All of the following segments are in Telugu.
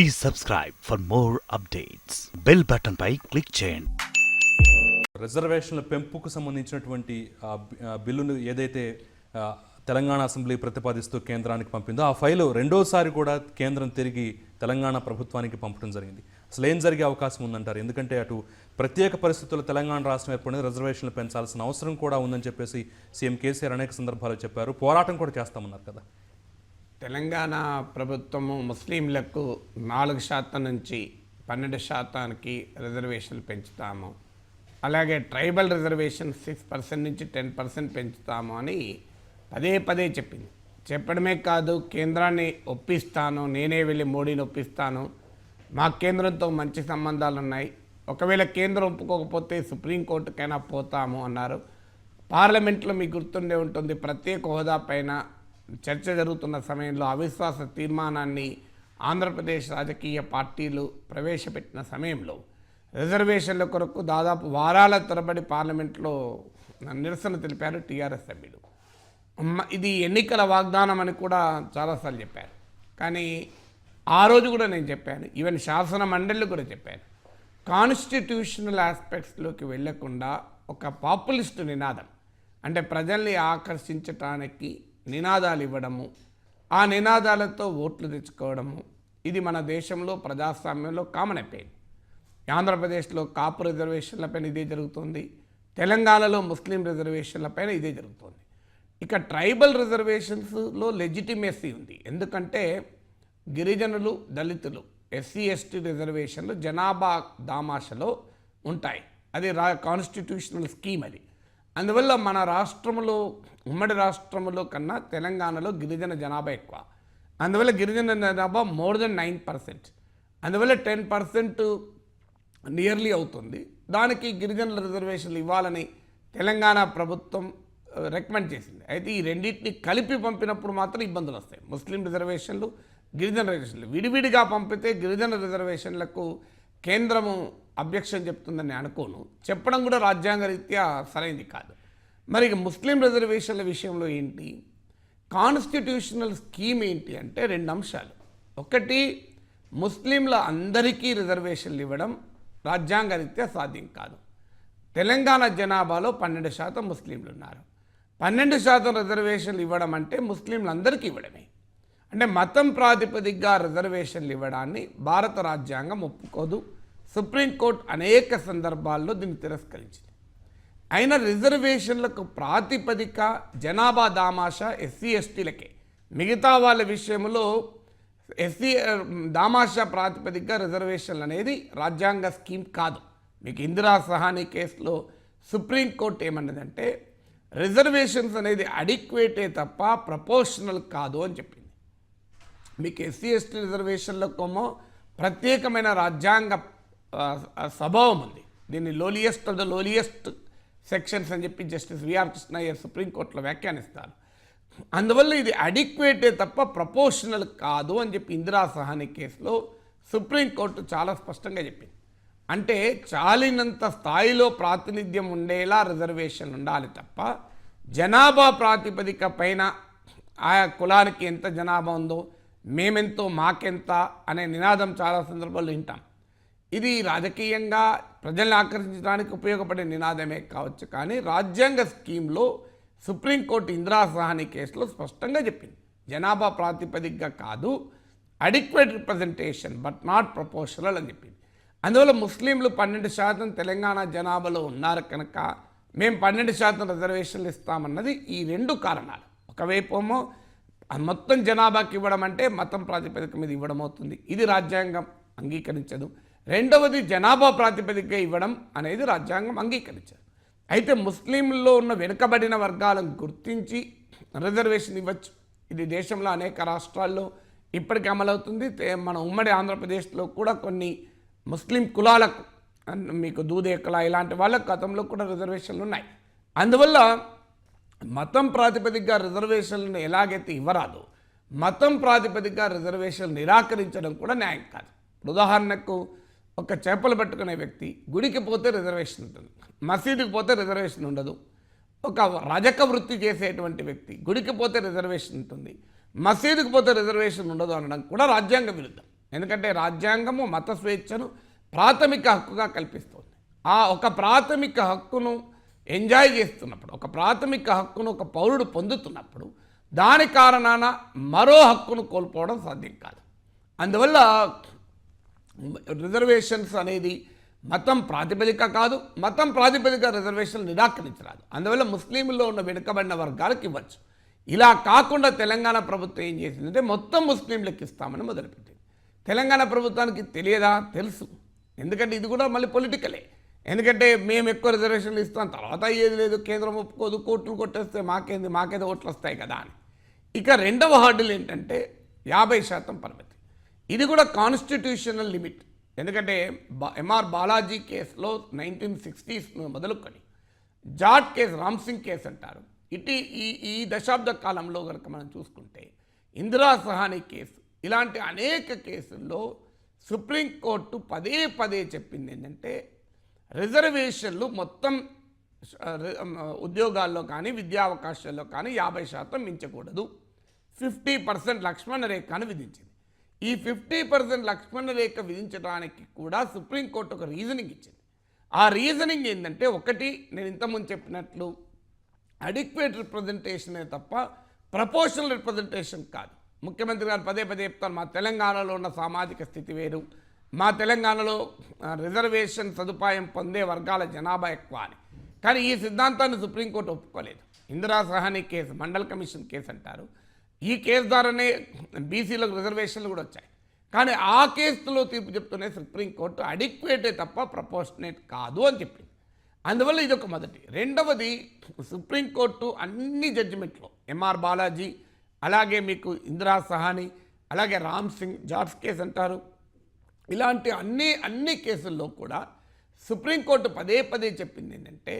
Please subscribe for more updates bell button pi click చేయండి. రిజర్వేషన్ల పెంపుకు సంబంధించినటువంటి బిల్లును ఏదైతే తెలంగాణ అసెంబ్లీ ప్రతిపాదిస్తూ కేంద్రానికి పంపిందో ఆ ఫైలు రెండోసారి కూడా కేంద్రం తిరిగి తెలంగాణ ప్రభుత్వానికి పంపడం జరిగింది. అసలు ఏం జరిగే అవకాశం ఉందంటారు? ఎందుకంటే అటు ప్రత్యేక పరిస్థితుల్లో తెలంగాణ రాష్ట్రం ఏర్పడింది రిజర్వేషన్లు పెంచాల్సిన అవసరం కూడా ఉందని చెప్పేసి సీఎం కేసీఆర్ అనేక సందర్భాల్లో చెప్పారు. పోరాటం కూడా చేస్తామన్నారు కదా. తెలంగాణ ప్రభుత్వము ముస్లింలకు నాలుగు శాతం నుంచి పన్నెండు శాతానికి రిజర్వేషన్లు పెంచుతాము. అలాగే ట్రైబల్ రిజర్వేషన్ సిక్స్ పర్సెంట్ నుంచి టెన్ పర్సెంట్ పెంచుతాము అని పదే పదే చెప్పింది. చెప్పడమే కాదు కేంద్రాన్ని ఒప్పిస్తాను నేనే వెళ్ళి మోడీని ఒప్పిస్తాను. మా కేంద్రంతో మంచి సంబంధాలు ఉన్నాయి. ఒకవేళ కేంద్రం ఒప్పుకోకపోతే సుప్రీంకోర్టుకైనా పోతాము అన్నారు. పార్లమెంట్లో మీకు గుర్తుండే ఉంటుంది ప్రత్యేక హోదా పైన చర్చ జరుగుతున్న సమయంలో అవిశ్వాస తీర్మానాన్ని ఆంధ్రప్రదేశ్ రాజకీయ పార్టీలు ప్రవేశపెట్టిన సమయంలో రిజర్వేషన్ల కొరకు దాదాపు వారాల తరబడి పార్లమెంట్లో నిరసన తెలిపారు టీఆర్ఎస్ సభ్యులు. ఇది ఎన్నికల వాగ్దానం అని కూడా చాలాసార్లు చెప్పారు. కానీ ఆ రోజు కూడా నేను చెప్పాను ఈవెన్ శాసన మండలి కూడా చెప్పాను. కాన్స్టిట్యూషనల్ ఆస్పెక్ట్స్లోకి వెళ్ళకుండా ఒక పాపులిస్ట్ నినాదం అంటే ప్రజల్ని ఆకర్షించటానికి నినాదాలు ఇవ్వడము ఆ నినాదాలతో ఓట్లు తెచ్చుకోవడము ఇది మన దేశంలో ప్రజాస్వామ్యంలో కామన్ అయిపోయింది ఆంధ్రప్రదేశ్లో కాపు రిజర్వేషన్లపైన ఇదే జరుగుతుంది తెలంగాణలో ముస్లిం రిజర్వేషన్లపైన ఇదే జరుగుతుంది. ఇక ట్రైబల్ రిజర్వేషన్స్లో లెజిటిమేసీ ఉంది. ఎందుకంటే గిరిజనులు దళితులు ఎస్సీ ఎస్టీ రిజర్వేషన్లు జనాభా దామాషలో ఉంటాయి. అది రా కాన్స్టిట్యూషనల్ స్కీమ్ అది. అందువల్ల మన రాష్ట్రంలో ఉమ్మడి రాష్ట్రంలో కన్నా తెలంగాణలో గిరిజన జనాభా ఎక్కువ. అందువల్ల గిరిజన జనాభా మోర్ దెన్ నైన్ పర్సెంట్ అందువల్ల టెన్ పర్సెంట్ నియర్లీ అవుతుంది. దానికి గిరిజనుల రిజర్వేషన్లు ఇవ్వాలని తెలంగాణ ప్రభుత్వం uh, రికమెండ్ చేసింది. అయితే ఈ రెండింటిని కలిపి పంపినప్పుడు మాత్రం ఇబ్బందులు వస్తాయి. ముస్లిం రిజర్వేషన్లు గిరిజన రిజర్వేషన్లు విడివిడిగా పంపితే గిరిజన రిజర్వేషన్లకు కేంద్రము అభ్యక్షం చెప్తుందని అనుకోను. చెప్పడం కూడా రాజ్యాంగ రీత్యా సరైనది కాదు. మరి ఇక ముస్లిం రిజర్వేషన్ల విషయంలో ఏంటి? కాన్స్టిట్యూషనల్ స్కీమ్ ఏంటి అంటే రెండు అంశాలు. ఒకటి ముస్లింల అందరికీ రిజర్వేషన్లు ఇవ్వడం రాజ్యాంగ రీత్యా సాధ్యం కాదు. తెలంగాణ జనాభాలో పన్నెండు శాతం ముస్లింలు ఉన్నారు. పన్నెండు శాతం రిజర్వేషన్లు ఇవ్వడం అంటే ముస్లింలందరికీ ఇవ్వడమే. అంటే మతం ప్రాతిపదికగా రిజర్వేషన్లు ఇవ్వడాన్ని భారత రాజ్యాంగం ఒప్పుకోదు. సుప్రీంకోర్టు అనేక సందర్భాల్లో దీన్ని తిరస్కరించింది. అయిన రిజర్వేషన్లకు ప్రాతిపదిక జనాభా దామాషా ఎస్సీ ఎస్టీలకే. మిగతా వాళ్ళ విషయంలో ఎస్సీ దామాషా ప్రాతిపదికగా రిజర్వేషన్లు అనేది రాజ్యాంగ స్కీమ్ కాదు. మీకు ఇందిరా సహాని కేసులో సుప్రీంకోర్టు ఏమన్నదంటే రిజర్వేషన్స్ అనేది అడిక్వేటే తప్ప ప్రపోర్షనల్ కాదు అని చెప్పింది. మీకు ఎస్సీ ఎస్టీ రిజర్వేషన్లకేమో ప్రత్యేకమైన రాజ్యాంగ స్వభావం ఉంది. దీన్ని lowliest of the lowliest sections అని చెప్పి జస్టిస్ విఆర్ కృష్ణయ్య సుప్రీంకోర్టులో వ్యాఖ్యానిస్తారు. అందువల్ల ఇది అడిక్వేటే తప్ప ప్రపోర్షనల్ కాదు అని చెప్పి ఇందిరా సహాని కేసులో సుప్రీంకోర్టు చాలా స్పష్టంగా చెప్పింది. అంటే చాలినంత స్థాయిలో ప్రాతినిధ్యం ఉండేలా రిజర్వేషన్ ఉండాలి తప్ప జనాభా ప్రాతిపదిక పైన ఆయా కులానికి ఎంత జనాభా ఉందో మేమెంతో మాకెంత అనే నినాదం చాలా సందర్భాల్లో వింటాం. ఇది రాజకీయంగా ప్రజల్ని ఆకర్షించడానికి ఉపయోగపడే నినాదమే కావచ్చు కానీ రాజ్యాంగ స్కీమ్లో సుప్రీంకోర్టు ఇందిరా సహాని కేసులో స్పష్టంగా చెప్పింది. జనాభా ప్రాతిపదికగా కాదు adequate representation but not proportional అని చెప్పింది. అందువల్ల ముస్లింలు పన్నెండు శాతం తెలంగాణ జనాభాలో ఉన్నారు కనుక మేము పన్నెండు శాతం రిజర్వేషన్లు ఇస్తామన్నది ఈ రెండు కారణాలు. ఒకవైపు ఏమో మొత్తం జనాభాకి ఇవ్వడం అంటే మతం ప్రాతిపదిక మీద ఇవ్వడం అవుతుంది. ఇది రాజ్యాంగం అంగీకరించదు. రెండవది జనాభా ప్రాతిపదిక ఇవ్వడం అనేది రాజ్యాంగం అంగీకరించారు. అయితే ముస్లింల్లో ఉన్న వెనుకబడిన వర్గాలను గుర్తించి రిజర్వేషన్ ఇవ్వచ్చు. ఇది దేశంలో అనేక రాష్ట్రాల్లో ఇప్పటికీ అమలవుతుంది. మన ఉమ్మడి ఆంధ్రప్రదేశ్లో కూడా కొన్ని ముస్లిం కులాలకు మీకు దూదేకల ఇలాంటి వాళ్ళకు గతంలో కూడా రిజర్వేషన్లు ఉన్నాయి. అందువల్ల మతం ప్రాతిపదికగా రిజర్వేషన్లను ఎలాగైతే ఇవ్వరాదు మతం ప్రాతిపదికగా రిజర్వేషన్లు నిరాకరించడం కూడా న్యాయం కాదు. ఉదాహరణకు ఒక చేపలు పట్టుకునే వ్యక్తి గుడికి పోతే రిజర్వేషన్ ఉంటుంది. మసీదుకి పోతే రిజర్వేషన్ ఉండదు. ఒక రజక వృత్తి చేసేటువంటి వ్యక్తి గుడికి పోతే రిజర్వేషన్ ఉంటుంది. మసీదుకి పోతే రిజర్వేషన్ ఉండదు అనడం కూడా రాజ్యాంగ విరుద్ధం. ఎందుకంటే రాజ్యాంగము మత స్వేచ్ఛను ప్రాథమిక హక్కుగా కల్పిస్తుంది. ఆ ఒక ప్రాథమిక హక్కును ఎంజాయ్ చేస్తున్నప్పుడు ఒక ప్రాథమిక హక్కును ఒక పౌరుడు పొందుతున్నప్పుడు దాని కారణాన మరో హక్కును కోల్పోవడం సాధ్యం కాదు. అందువల్ల రిజర్వేషన్స్ అనేది మతం ప్రాతిపదిక కాదు మతం ప్రాతిపదిక రిజర్వేషన్ నిరాకరించరాదు. అందువల్ల ముస్లింల్లో ఉన్న వెనుకబడిన వర్గాలకు ఇవ్వచ్చు. ఇలా కాకుండా తెలంగాణ ప్రభుత్వం ఏం చేసిందంటే మొత్తం ముస్లింలకు ఇస్తామని మొదలుపెట్టింది. తెలంగాణ ప్రభుత్వానికి తెలియదా? తెలుసు. ఎందుకంటే ఇది కూడా మళ్ళీ పొలిటికలే ఎందుకంటే మేము ఎక్కువ రిజర్వేషన్లు ఇస్తాం తర్వాత అయ్యేది లేదు కేంద్రం ఒప్పుకోదు కోర్టులు కొట్టేస్తే మాకేంది మాకేదో ఓట్లు వస్తాయి కదా అని. ఇక రెండవ హార్డులు ఏంటంటే యాభై శాతం పరిమితి. ఇది కూడా కాన్స్టిట్యూషనల్ లిమిట్ ఎందుకంటే ఎంఆర్ బాలాజీ కేసులో నైన్టీన్ సిక్స్టీస్ మొదలుకొని జాట్ కేసు రామ్ సింగ్ కేసు అంటారు. ఇటు ఈ ఈ దశాబ్ద కాలంలో కనుక మనం చూసుకుంటే ఇందిరా సహాని కేసు ఇలాంటి అనేక కేసుల్లో సుప్రీంకోర్టు పదే పదే చెప్పింది ఏంటంటే రిజర్వేషన్లు మొత్తం ఉద్యోగాల్లో కానీ విద్యా అవకాశాల్లో కానీ యాభై శాతం మించకూడదు. ఫిఫ్టీ పర్సెంట్ లక్ష్మణ రేఖను విధించింది. ఈ ఫిఫ్టీ పర్సెంట్ లక్ష్మణ రేఖ విధించడానికి కూడా సుప్రీంకోర్టు ఒక రీజనింగ్ ఇచ్చింది. ఆ రీజనింగ్ ఏంటంటే ఒకటి నేను ఇంతకుముందు చెప్పినట్లు అడిక్వేట్ రిప్రజెంటేషనే తప్ప ప్రపోర్షనల్ రిప్రజెంటేషన్ కాదు. ముఖ్యమంత్రి గారు పదే పదే చెప్తారు మా తెలంగాణలో ఉన్న సామాజిక స్థితి వేరు. మా తెలంగాణలో రిజర్వేషన్ సదుపాయం పొందే వర్గాల జనాభా ఎక్కువ అని. కానీ ఈ సిద్ధాంతాన్ని సుప్రీంకోర్టు ఒప్పుకోలేదు. Indira Sawhney case Mandal commission case అంటారు. ఈ కేసు ద్వారానే బీసీలకు రిజర్వేషన్లు కూడా వచ్చాయి. కానీ ఆ కేసులో తీర్పు చెప్తూనే సుప్రీంకోర్టు అడిక్వేటే తప్ప ప్రపోర్షనేట్ కాదు అని చెప్పింది. అందువల్ల ఇది ఒక మొదటి. రెండవది సుప్రీంకోర్టు అన్ని జడ్జిమెంట్లో ఎంఆర్ బాలాజీ అలాగే మీకు ఇందిరా సహాని అలాగే రామ్ సింగ్ జార్జ్ కేసు అంటారు. ఇలాంటి అన్ని అన్ని కేసుల్లో కూడా సుప్రీంకోర్టు పదే పదే చెప్పింది ఏంటంటే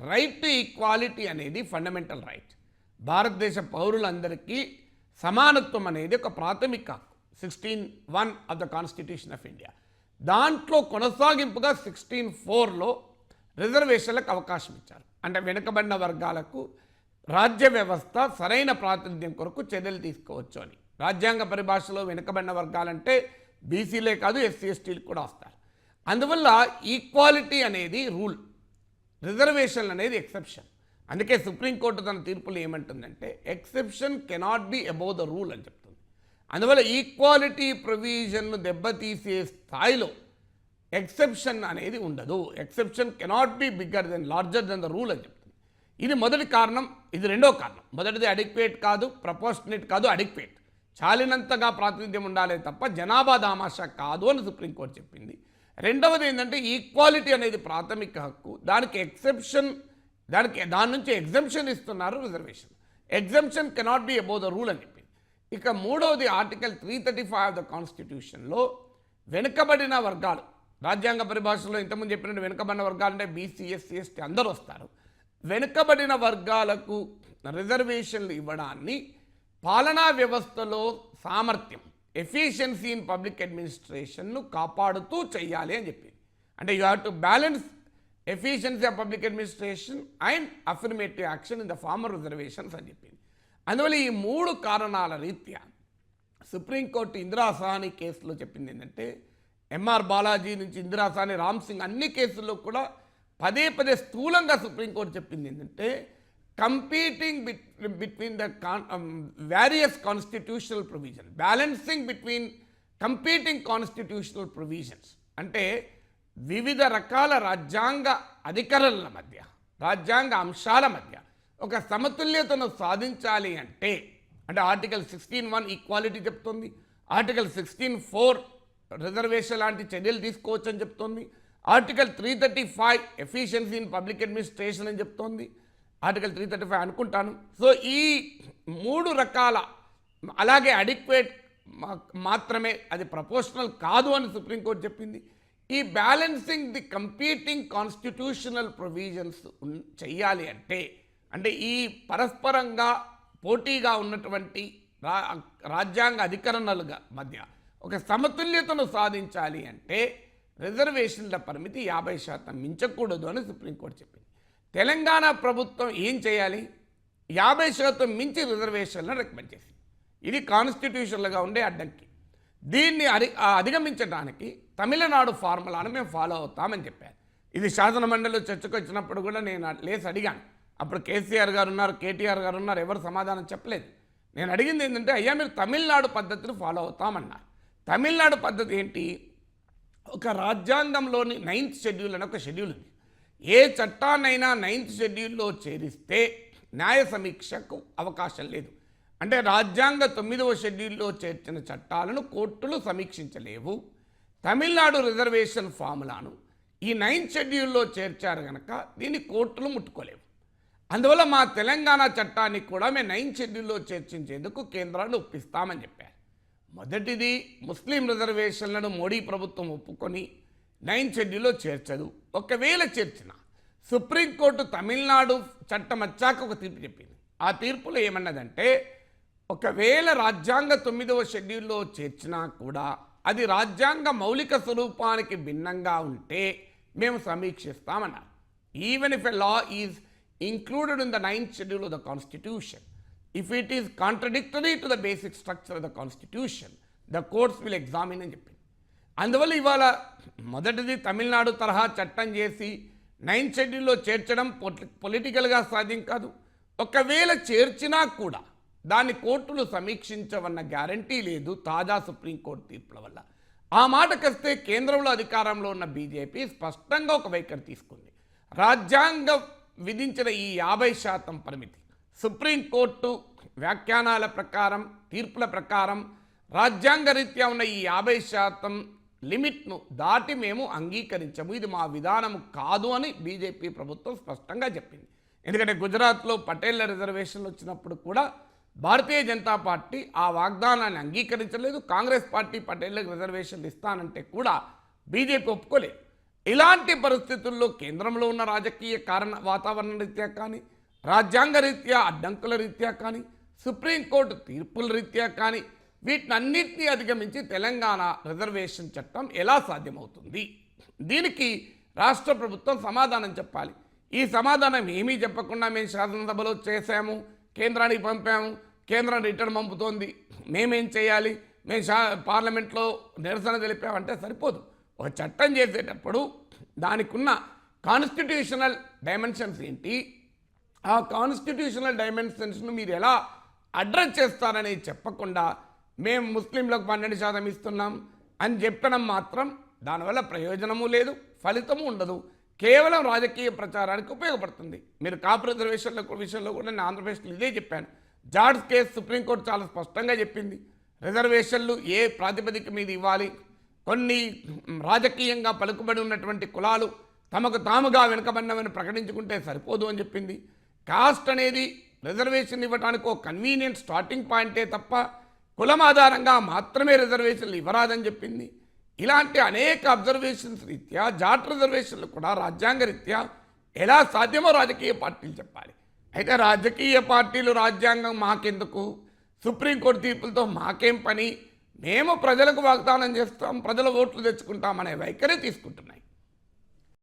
రైట్ టు ఈక్వాలిటీ అనేది ఫండమెంటల్ రైట్. భారతదేశ పౌరులందరికీ సమానత్వం అనేది ఒక ప్రాథమిక హక్కు sixteen one of the constitution of India దాంట్లో కొనసాగింపుగా సిక్స్టీన్ ఫోర్లో రిజర్వేషన్లకు అవకాశం ఇచ్చారు. అంటే వెనుకబడిన వర్గాలకు రాజ్య వ్యవస్థ సరైన ప్రాతినిధ్యం కొరకు చర్యలు తీసుకోవచ్చు అని. రాజ్యాంగ పరిభాషలో వెనుకబడిన వర్గాలంటే బీసీలే కాదు ఎస్సీ ఎస్టీలు కూడా వస్తారు. అందువల్ల ఈక్వాలిటీ అనేది రూల్ రిజర్వేషన్ అనేది ఎక్సెప్షన్ అందుకే సుప్రీంకోర్టు తన తీర్పులు ఏమంటుందంటే exception cannot be above the rule అని చెప్తుంది. అందువల్ల ఈక్వాలిటీ ప్రొవిజన్ను దెబ్బతీసే స్థాయిలో ఎక్సెప్షన్ అనేది ఉండదు. Exception cannot be bigger than larger than the rule అని చెప్తుంది. ఇది మొదటి కారణం ఇది రెండో కారణం. మొదటిది అడిక్వేట్ కాదు ప్రపోర్షనేట్ కాదు అడిక్వేట్ చాలినంతగా ప్రాతినిధ్యం ఉండాలి తప్ప జనాభా దామాషా కాదు అని సుప్రీంకోర్టు చెప్పింది. రెండవది ఏంటంటే ఈక్వాలిటీ అనేది ప్రాథమిక హక్కు. దానికి ఎక్సెప్షన్ దానికి దాని నుంచి ఎగ్జంప్షన్ ఇస్తున్నారు reservation exemption cannot be above the rule అని చెప్పింది ఇక మూడవది article three thirty five of the కాన్స్టిట్యూషన్లో వెనుకబడిన వర్గాలు రాజ్యాంగ పరిభాషలో ఇంతకుముందు చెప్పినట్టు వెనుకబడిన వర్గాలు అంటే బీసీ ఎస్సీ ఎస్టీ అందరూ వస్తారు. వెనుకబడిన వర్గాలకు రిజర్వేషన్లు ఇవ్వడాన్ని పాలనా వ్యవస్థలో సామర్థ్యం ఎఫిషియన్సీ ఇన్ పబ్లిక్ అడ్మినిస్ట్రేషన్ను కాపాడుతూ చేయాలి అని చెప్పింది అంటే you have to balance efficiency of public administration and affirmative action in the former reservations అని చెప్పింది. అందువల్ల ఈ మూడు కారణాల రీత్యా సుప్రీంకోర్టు ఇందిరా సహాని కేసులో చెప్పింది ఏంటంటే ఎంఆర్ బాలాజీ నుంచి ఇందిరా సహాని రామ్ సింగ్ అన్ని కేసుల్లో కూడా పదే పదే స్థూలంగా సుప్రీంకోర్టు చెప్పింది ఏంటంటే competing between the con various constitutional provision balancing between competing constitutional provisions అంటే వివిధ రకాల రాజ్యాంగ అధికారుల మధ్య రాజ్యాంగ అంశాల మధ్య ఒక సమతుల్యతను సాధించాలి అంటే అంటే ఆర్టికల్ సిక్స్టీన్ వన్ ఈక్వాలిటీ చెప్తుంది ఆర్టికల్ సిక్స్టీన్ ఫోర్ రిజర్వేషన్ లాంటి చర్యలు తీసుకోవచ్చు అని చెప్తోంది article three thirty five efficiency in public administration అని చెప్తోంది ఆర్టికల్ త్రీ థర్టీ ఫైవ్ అనుకుంటాను. సో ఈ మూడు రకాల అలాగే అడిక్వేట్ మాత్రమే అది ప్రపోర్షనల్ కాదు అని సుప్రీంకోర్టు చెప్పింది. ఈ balancing the competing constitutional provisions చెయ్యాలి అంటే అంటే ఈ పరస్పరంగా పోటీగా ఉన్నటువంటి రా రాజ్యాంగ అధికరణలుగా మధ్య ఒక సమతుల్యతను సాధించాలి అంటే రిజర్వేషన్ల పరిమితి యాభై శాతం మించకూడదు అని సుప్రీంకోర్టు చెప్పింది. తెలంగాణ ప్రభుత్వం ఏం చేయాలి? యాభై శాతం మించి రిజర్వేషన్లను రికమెండ్ చేసింది. ఇది కాన్స్టిట్యూషన్లుగా ఉండే అడ్డంకి. దీన్ని అధి అధిగమించడానికి తమిళనాడు ఫార్ములాను మేము ఫాలో అవుతామని చెప్పారు. ఇది శాసనమండలిలో చర్చకు వచ్చినప్పుడు కూడా నేను లేసి అడిగాను. అప్పుడు కేసీఆర్ గారు ఉన్నారు కేటీఆర్ గారు ఉన్నారు ఎవరు సమాధానం చెప్పలేదు. నేను అడిగింది ఏంటంటే అయ్యా మీరు తమిళనాడు పద్ధతిని ఫాలో అవుతామన్నారు. తమిళనాడు పద్ధతి ఏంటి? ఒక రాజ్యాంగంలోని నైన్త్ షెడ్యూల్ అని ఒక షెడ్యూల్ ఉంది. ఏ చట్టాన్నైనా నైన్త్ షెడ్యూల్లో చేరిస్తే న్యాయ సమీక్షకు అవకాశం లేదు. అంటే రాజ్యాంగ తొమ్మిదవ షెడ్యూల్లో చేర్చిన చట్టాలను కోర్టులు సమీక్షించలేవు. తమిళనాడు రిజర్వేషన్ ఫార్ములాను ఈ నైన్త్ షెడ్యూల్లో చేర్చారు కనుక దీన్ని కోర్టులు ముట్టుకోలేవు. అందువల్ల మా తెలంగాణ చట్టాన్ని కూడా మేము నైన్త్ షెడ్యూల్లో చేర్చించేందుకు కేంద్రాన్ని ఒప్పిస్తామని చెప్పారు. మొదటిది ముస్లిం రిజర్వేషన్లను మోడీ ప్రభుత్వం ఒప్పుకొని నైన్త్ షెడ్యూల్లో చేర్చదు. ఒకవేళ చేర్చిన సుప్రీంకోర్టు తమిళనాడు చట్టం వచ్చాక ఒక తీర్పు చెప్పింది. ఆ తీర్పులో ఏమన్నదంటే ఒకవేళ రాజ్యాంగ తొమ్మిదవ షెడ్యూల్లో చేర్చినా కూడా అది రాజ్యాంగ మౌలిక స్వరూపానికి భిన్నంగా ఉంటే మేము సమీక్షిస్తామన్నారు. Even if a law is included in the ninth schedule of the constitution if it is contradictory to the basic structure of the constitution the courts will examine అని చెప్పింది అందువల్ల ఇవాళ మొదటిది తమిళనాడు తరహా చట్టం చేసి నైన్త్ షెడ్యూల్లో చేర్చడం పొలి పొలిటికల్గా సాధ్యం కాదు. ఒకవేళ చేర్చినా కూడా దాన్ని కోర్టులు సమీక్షించవన్న గ్యారంటీ లేదు తాజా సుప్రీంకోర్టు తీర్పుల వల్ల. ఆ మాటకొస్తే కేంద్రంలో అధికారంలో ఉన్న బీజేపీ స్పష్టంగా ఒక వైఖరి తీసుకుంది. రాజ్యాంగం విధించిన ఈ యాభై శాతం పరిమితి. సుప్రీంకోర్టు వ్యాఖ్యానాల ప్రకారం తీర్పుల ప్రకారం రాజ్యాంగ రీత్యా ఉన్న ఈ యాభై శాతం లిమిట్ను దాటి మేము అంగీకరించము. ఇది మా విధానం కాదు అని బీజేపీ ప్రభుత్వం స్పష్టంగా చెప్పింది. ఎందుకంటే గుజరాత్లో పటేళ్ళ రిజర్వేషన్లు వచ్చినప్పుడు కూడా భారతీయ జనతా పార్టీ ఆ వాగ్దానాన్ని అంగీకరించలేదు. కాంగ్రెస్ పార్టీ పటేళ్ళకు రిజర్వేషన్లు ఇస్తానంటే కూడా బీజేపీ ఒప్పుకోలేదు ఇలాంటి పరిస్థితుల్లో కేంద్రంలో ఉన్న రాజకీయ కారణ వాతావరణ రీత్యా కానీ రాజ్యాంగ రీత్యా అడ్డంకుల రీత్యా కానీ సుప్రీంకోర్టు తీర్పుల రీత్యా కానీ వీటినన్నింటినీ అధిగమించి తెలంగాణ రిజర్వేషన్ చట్టం ఎలా సాధ్యమవుతుంది? దీనికి రాష్ట్ర ప్రభుత్వం సమాధానం చెప్పాలి. ఈ సమాధానం ఏమీ చెప్పకుండా మేము శాసనసభలో చేశాము కేంద్రానికి పంపాము. కేంద్రం రిటర్న్ పంపుతోంది. మేమేం చేయాలి? మేము షా పార్లమెంట్లో నిరసన తెలిపామంటే సరిపోదు. ఒక చట్టం చేసేటప్పుడు దానికి ఉన్న కాన్స్టిట్యూషనల్ డైమెన్షన్స్ ఏంటి? ఆ కాన్స్టిట్యూషనల్ డైమెన్షన్స్ను మీరు ఎలా అడ్రస్ చేస్తారని చెప్పకుండా మేము ముస్లింలకు పన్నెండు శాతం ఇస్తున్నాం అని చెప్పడం మాత్రం దానివల్ల ప్రయోజనము లేదు ఫలితము ఉండదు. కేవలం రాజకీయ ప్రచారానికి ఉపయోగపడుతుంది. మీరు కాపు రిజర్వేషన్ల విషయంలో కూడా నేను ఆంధ్రప్రదేశ్లో ఇదే చెప్పాను. జార్జ్ కేసు సుప్రీంకోర్టు చాలా స్పష్టంగా చెప్పింది. రిజర్వేషన్లు ఏ ప్రాతిపదిక మీద ఇవ్వాలి? కొన్ని రాజకీయంగా పలుకుబడి ఉన్నటువంటి కులాలు తమకు తాముగా వెనుకబడినవని ప్రకటించుకుంటే సరిపోదు అని చెప్పింది. కాస్ట్ అనేది రిజర్వేషన్ ఇవ్వడానికి ఒక కన్వీనియంట్ స్టార్టింగ్ పాయింటే తప్ప కులం ఆధారంగా మాత్రమే రిజర్వేషన్లు ఇవ్వరాదని చెప్పింది. ఇలాంటి అనేక అబ్జర్వేషన్స్ రీత్యా జాట్ రిజర్వేషన్లు కూడా రాజ్యాంగ రీత్యా ఎలా సాధ్యమో రాజకీయ పార్టీలు చెప్పాలి. అయితే రాజకీయ పార్టీలు రాజ్యాంగం మాకెందుకు? సుప్రీంకోర్టు తీర్పులతో మాకేం పని? మేము ప్రజలకు వాగ్దానం చేస్తాం ప్రజల ఓట్లు తెచ్చుకుంటామనే వైఖరి తీసుకుంటున్నాయి.